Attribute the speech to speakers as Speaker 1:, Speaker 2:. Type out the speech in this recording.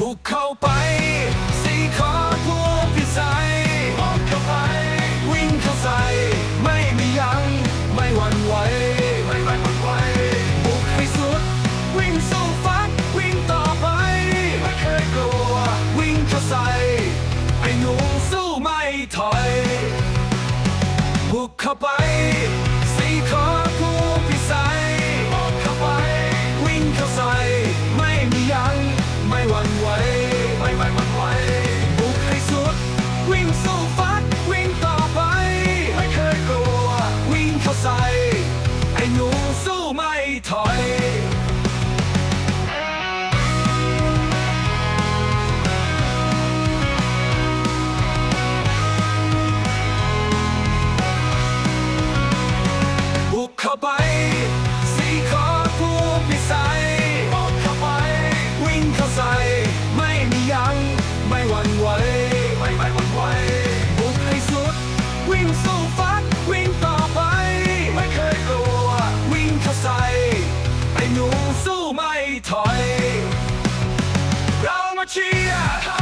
Speaker 1: บุกเข้าไปสีขอพวกพี่ใส่บุกเข้าไป วิ่งเข้าใส่ไม่มียั้งไม่หวั่นไหวไม่หวั่นไหวบุกไปสุด วิ่งสู้ฟัดวิ่งต่อไป ไม่เคยกลัว วิ่งเข้าใส่ไอ้หนูสู้ไม่ถอยาไป สีขอผู้พิสัยบอกเข้าไป วิ่งเข้าใส่ ไม่มียังไม่หวั่นไหวไม่ไม่ไม่ หนูสู้ไม่ถอย เรามาเชียร์